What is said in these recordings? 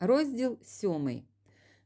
Розділ сьомий.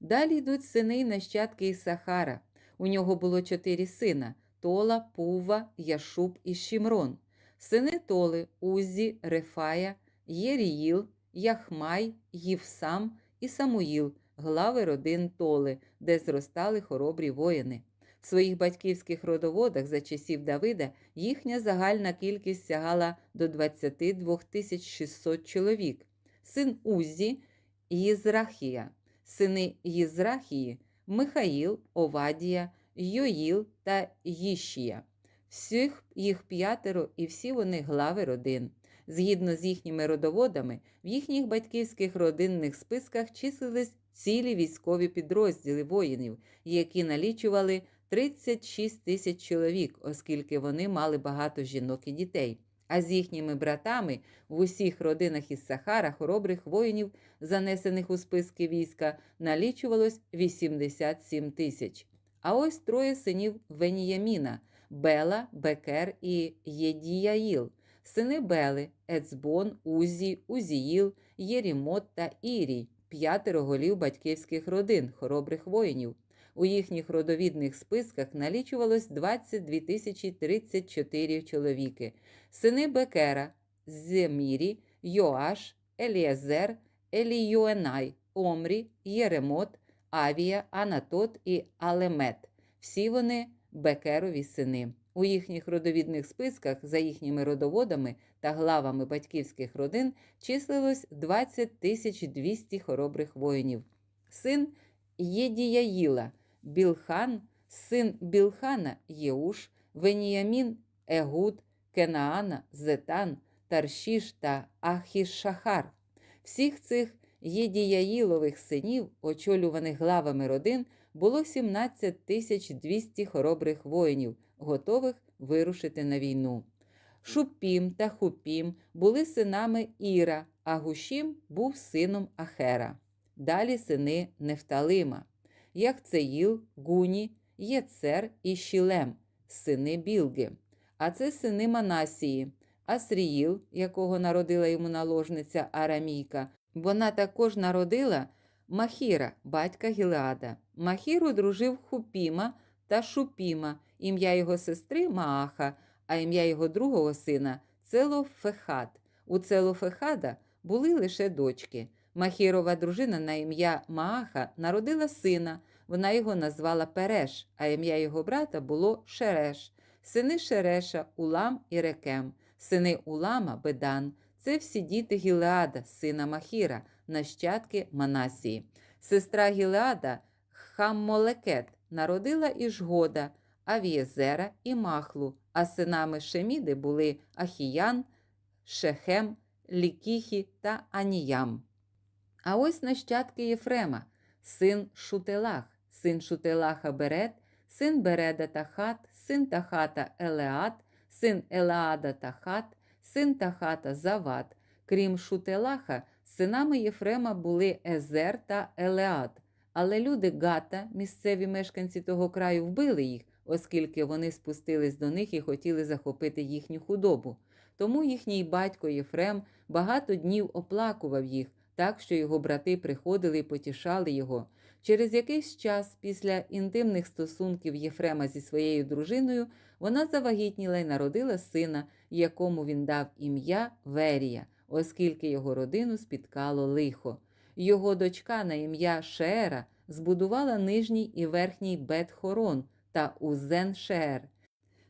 Далі йдуть сини й нащадки Ісахара. У нього було чотири сина Тола, Пува, Яшуб і Шімрон. Сини Толи, Уззі, Рефая, Єріїл, Яхмай, Ївсам і Самуїл, глави родин Толи, де зростали хоробрі воїни. В своїх батьківських родоводах за часів Давида їхня загальна кількість сягала до 22 600 чоловік. Син Уззі – Єзрахія, сини Єзрахії – Михаїл, Овадія, Йоїл та Їшія. Всіх їх п'ятеро і всі вони глави родин. Згідно з їхніми родоводами, в їхніх батьківських родинних списках числились цілі військові підрозділи воїнів, які налічували 36 тисяч чоловік, оскільки вони мали багато жінок і дітей. А з їхніми братами в усіх родинах із Сахара хоробрих воїнів, занесених у списки війська, налічувалось 87 тисяч. А ось троє синів Веніяміна Бела, Бекер і Єдіяїл. Сини Бели, Ецбон, Узі, Узіїл, Єрімот та Ірій, п'ятеро голів батьківських родин, хоробрих воїнів. У їхніх родовідних списках налічувалось 22 тисячі 34 чоловіки. Сини Бекера, Земірі, Йоаш, Еліазер, Еліюенай, Омрі, Єремот, Авія, Анатот і Алемет. Всі вони Бекерові сини. У їхніх родовідних списках за їхніми родоводами та главами батьківських родин числилось 20 тисяч 200 хоробрих воїнів. Син Єдіяїла, Білхан, син Білхана Єуш, Веніямін, Егуд, Кенаана, Зетан, Таршіш та Ахішахар. Всіх цих Єдіяїлових синів, очолюваних главами родин, було 17 тисяч 200 хоробрих воїнів, готових вирушити на війну. Шупім та Хупім були синами Іра, а Гушім був сином Ахера. Далі сини Нефталима, Яхцеїл, Гуні, Єцер і Шілем, сини Білги. А це сини Манасії, Асріїл, якого народила йому наложниця Арамійка. Вона також народила Махіра, батька Гілеада. Махір одружив Хупіма та Шупіма, ім'я його сестри Мааха, а ім'я його другого сина Целофехад. У Целофехада були лише дочки. Махірова дружина на ім'я Мааха народила сина. Вона його назвала Переш, а ім'я його брата було Шереш. Сини Шереша, Улам і Рекем, сини Улама Бедан. Це всі діти Гілеада, сина Махіра, нащадки Манасії. Сестра Гілеада Хаммолекет народила Іжгода, Авієзера і Махлу, а синами Шеміди були Ахіян, Шехем, Лікіхі та Аніям. А ось нащадки Єфрема, син Шутелах, син Шутелаха Берет, син Береда Тахат, син Тахата Елеат, син Елеада Тахат, син Тахата Зават. Крім Шутелаха, синами Єфрема були Езер та Елеат. Але люди Гата, місцеві мешканці того краю, вбили їх, оскільки вони спустились до них і хотіли захопити їхню худобу. Тому їхній батько Єфрем багато днів оплакував їх, так що його брати приходили і потішали його. Через якийсь час після інтимних стосунків Єфрема зі своєю дружиною вона завагітніла й народила сина, якому він дав ім'я Верія, оскільки його родину спіткало лихо. Його дочка на ім'я Шеера збудувала нижній і верхній Бет-Хорон та Узен Шеер.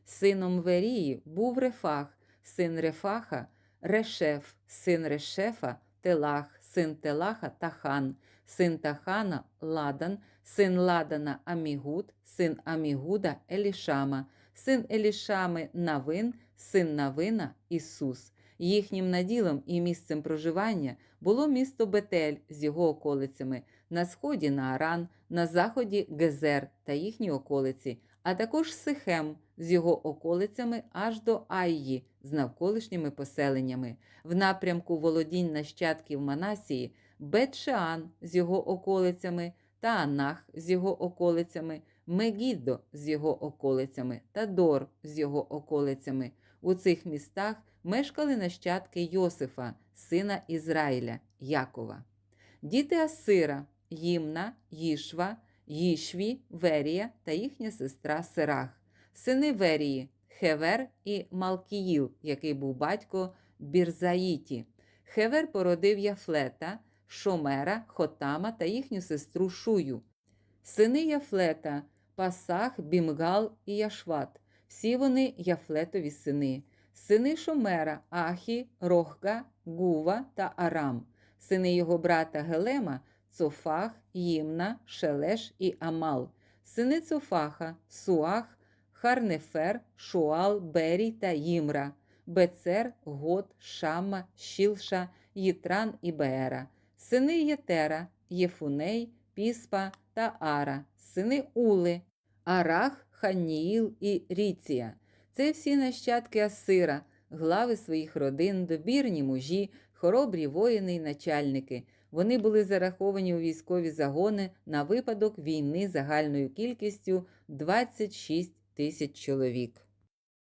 Сином Верії був Рефах, син Рефаха, Решеф, син Решефа, Телах, син Телаха Тахан, син Тахана Ладан, син Ладана Амігуд, син Амігуда Елішама, син Елішами Навин, син Навина Ісус. Їхнім наділом і місцем проживання було місто Бетель з його околицями, на сході на Аран, на заході Гезер та їхні околиці, а також Сихем з його околицями аж до Айї з навколишніми поселеннями, в напрямку володінь нащадків Манасії, Бет-Шеан з його околицями та Анах з його околицями, Мегіддо з його околицями та Дор з його околицями. У цих містах мешкали нащадки Йосифа, сина Ізраїля, Якова. Діти Асира, Їмна, Їшва, Їшві, Верія та їхня сестра Сирах, сини Верії, Хевер і Малкіїл, який був батько Бірзаїті. Хевер породив Яфлета, Шомера, Хотама та їхню сестру Шую. Сини Яфлета, Пасах, Бімгал і Яшват. Всі вони Яфлетові сини. Сини Шомера, Ахі, Рохга, Гува та Арам. Сини його брата Гелема, Цофах, Їмна, Шелеш і Амал. Сини Цофаха, Суах, Харнефер, Шуал, Берій та Їмра. Бецер, Год, Шама, Шілша, Їтран і Беера. Сини Єтера, Єфуней, Піспа та Ара. Сини Ули, Арах, Ханіїл і Ріція. Це всі нащадки Асира, глави своїх родин, добірні мужі, хоробрі воїни й начальники. Вони були зараховані у військові загони на випадок війни загальною кількістю 26 тисяч чоловік.